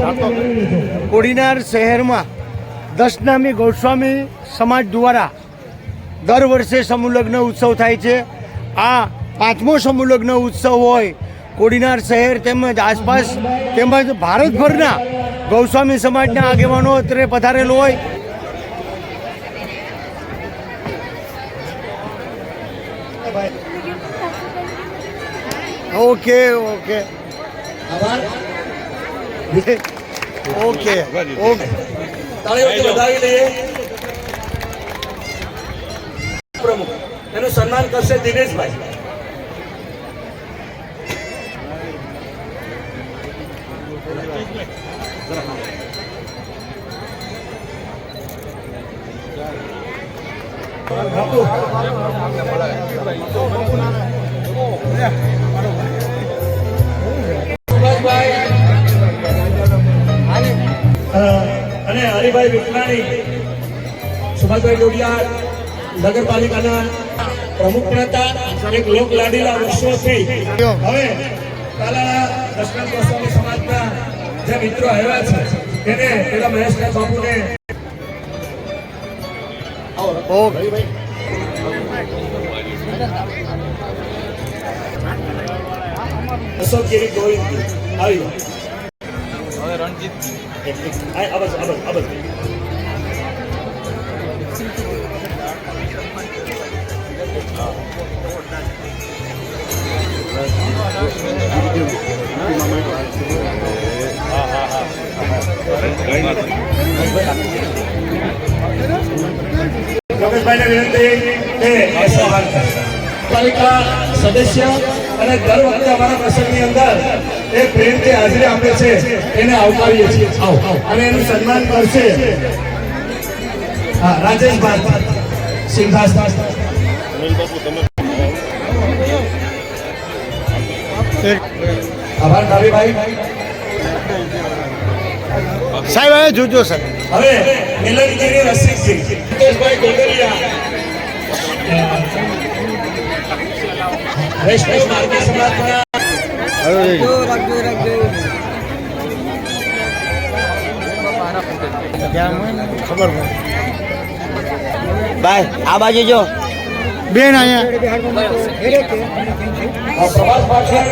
કોડીનાર શહેરમાં દશનામી ગૌસ્વામી સમાજ દ્વારા દર વર્ષે સમૂહલગ્ન ઉત્સવ થાય છે. આ પાંચમો સમૂહલગ્ન ઉત્સવ હોય કોડીનાર શહેર તેમજ આસપાસ તેમજ ભારતભરના ગૌસ્વામી સમાજના આગેવાનો અત્રે પધારેલો હોય. Okay okay. Okay okay. તાળી વધાવી દઈએ પ્રમુખ એનું સન્માન કરશે દિનેશભાઈ. સુભાષભાઈ હરિભાઈ વિઠલાણી સુભાષભાઈ ડોડિયા નગરપાલિકાના પ્રમુખ પણ હતા. એક લોક લાડીલા વર્ષોથી હવે તાલાળા દશરથ ગોસ્વામી સમાજના જે મિત્રો આવ્યા છે એને પેલા મહેશભાઈ બાપુને અશોકગીરી ગોવિંદ આવી હવે રણજીત અબસ અબસ અબસ યોગેશભાઈને વિનંતી કે પાલિકા સદસ્ય અને દર વખતે અમારા પ્રસંગની અંદર એ પ્રેમથી હાજરી આપે છે એને આવકારીએ છીએ. અને એનું સન્માન કરશે હા રાજેશભાઈ સિંઘાસ આભાર ડાબીભાઈ સાહેબ હવે જોજો સર. હવે મિલનગીરી રસિકજી વૈષ્ણવ માર્ગી સમાજના ખબર ભાઈ આ બાજુ જો. બેન અહીંયા. પાછળ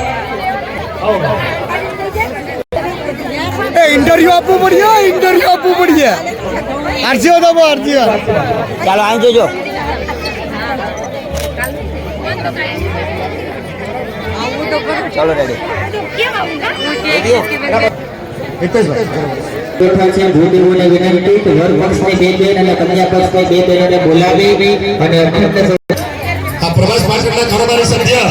એ ઇન્ટરવ્યુ આપવું પડ્યું ઇન્ટરવ્યુ આપવું પડ્યું અરજીઓ તો અરજીઓ ચાલો આવી જજો. ચાલો રેડી બોલાવી અને આ પ્રવાસ પાછળના કારોબારી સભ્ય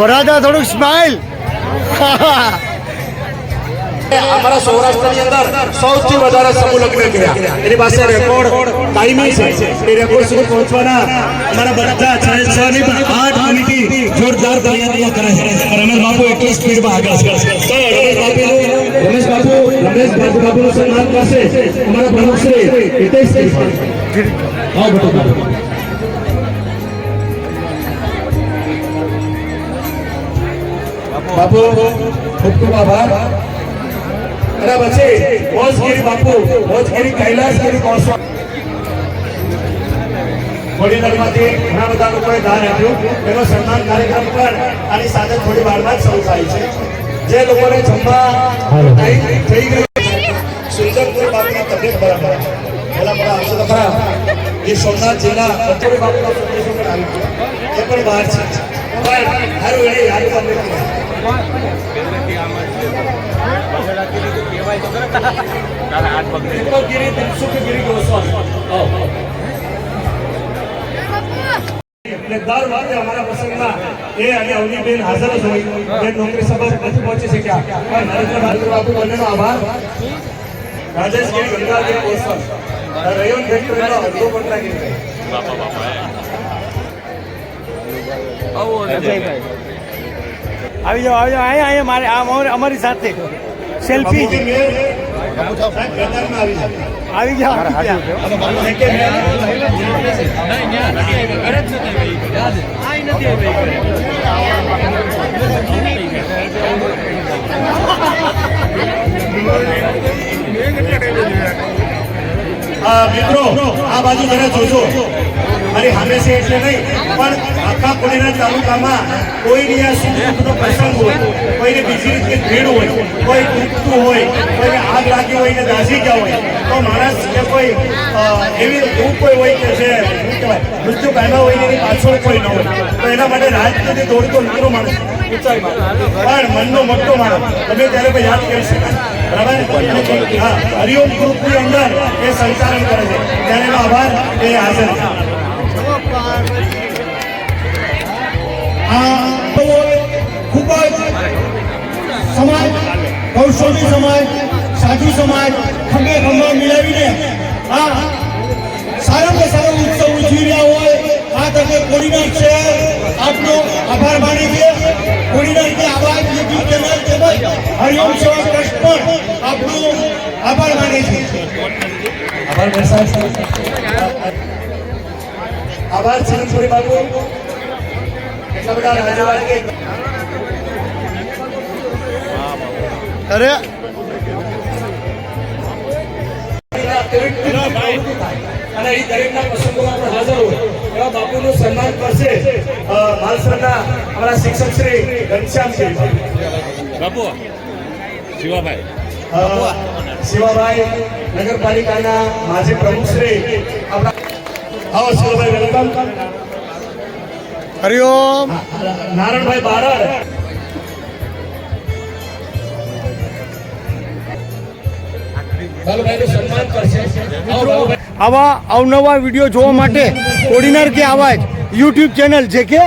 વરાદા થોડુંક સ્માઇલ અમારા સૌરાષ્ટ્રની અંદર સૌથી વધારે સમૂહ લગ્ન કર્યા. એની પાસે રેકોર્ડ ટાઈમિંગ છે. એ રેકોર્ડ સુધી પહોંચવાના અમારા બધા છ છ ની આઠ મિનિટી જોરદાર તૈયારીઓ કરે છે. રમેશ બાપુ એટલી સ્પીડમાં આગળ છે. રમેશ બાપુ રમેશ બાપુ બાપુનું સન્માન કરશે. અમારા પ્રમુખ શ્રી હિતેશ હા બેટો. બાપુ. ખૂબ ખૂબ આભાર અને પછી મોજગીરી બાપુ મોજગીરી કૈલાસગીરી ગોસ્વામી. વડીલમાંથી ઘણા બધા લોકોએ દાન આપ્યું. એનો સન્માન કાર્યક્રમ પણ આની સાથે થોડી વારમાં જ શરૂ થાય છે. જે લોકોને જમવા ટાઈમ થઈ ગયું સુંદરપુર બાપુની તબિયત બરાબર પેલા બધા આવશે તો ખરા. એ સોમનાથ જિલ્લા બાપુનો સંદેશો પણ આવી ગયો એ પણ બહાર છે. પણ સારું દર વખતે અમારા પ્રસંગમાં એ અને અવનીબેન હાજર જ હોય એ નોકરી સભા નથી પહોંચી શક્યા પણ નરેન્દ્ર ભાઈ બાપુ બંનેનો આભાર રાજેશ ગીરી ગંગાજી ઓસર રયોન ફેક્ટરીનો અડધો કોન્ટ્રાક્ટ આવી જાઓ આવી જાઓ અહીંયા અહીંયા મારે આ અમારી- સાથે સેલ્ફી આવી જાઓ આવી જાઓ. મિત્રો આ બાજુ જરા જોજો. મારી હંમેશા એટલે નહીં પણ આખા પુણેના તાલુકામાં કોઈની આ સુખનો પ્રસંગ હોય કોઈને બીજી રીતે ભીડ હોય કોઈ દુખતું હોય કોઈને આગ લાગી હોય ને દાઝી ગયા હોય તો માણસ કોઈ એવી એવું કોઈ હોય કે છે શું કહેવાય, મૃત્યુ પામ્યા હોય એની પાછળ કોઈ ન હોય. તો એના માટે રાજનીતિ દોડતો નાનો માણસ ઊંચાઈમાં પણ મનનો મોટો માણસ, તમે ત્યારે પણ યાદ કરી શકાય. હા, હરિઓમ ગ્રુપની અંદર એ સંચાલન કરે છે. ત્યારે એનો આભાર એ હાજર ખૂબ જ સમાજ કૌશલ્ય સમાજ, સાધુ સમાજ, ખંભે ખંભા મિલાવીને આ સારામાં સારો ઉત્સવ ઉજવી રહ્યા હોય આ તકે કોડીનાર છે આપનો આભાર માને છે કોડીનાર કે આવાજ યુટ્યુબ ચેનલ તેમજ હરિઓમ સેવા ટ્રસ્ટ પણ આપનો આભાર માને છે આભાર બેસાડ આભાર ચિરંજીવી બાબુ એટલા બધા રાજ્યવાળી કે અરે અને એ દરેકના પ્રસંગોમાં પણ હાજર હોય. એવા બાપુનું સન્માન કરશે માલસરના અમારા શિક્ષક શ્રી ઘનશ્યામજી. બાપુ શિવાભાઈ. શિવાભાઈ નગરપાલિકાના માજી પ્રમુખ શ્રી આપણા આવો શિવાભાઈ વેલકમ. હરિઓમ નારણભાઈ બારડ. આવો. આવા. અવનવા વીડિયો જોવા માટે ઓર્ડિનર કે આવાજ યુટ્યુબ ચેનલ જે કે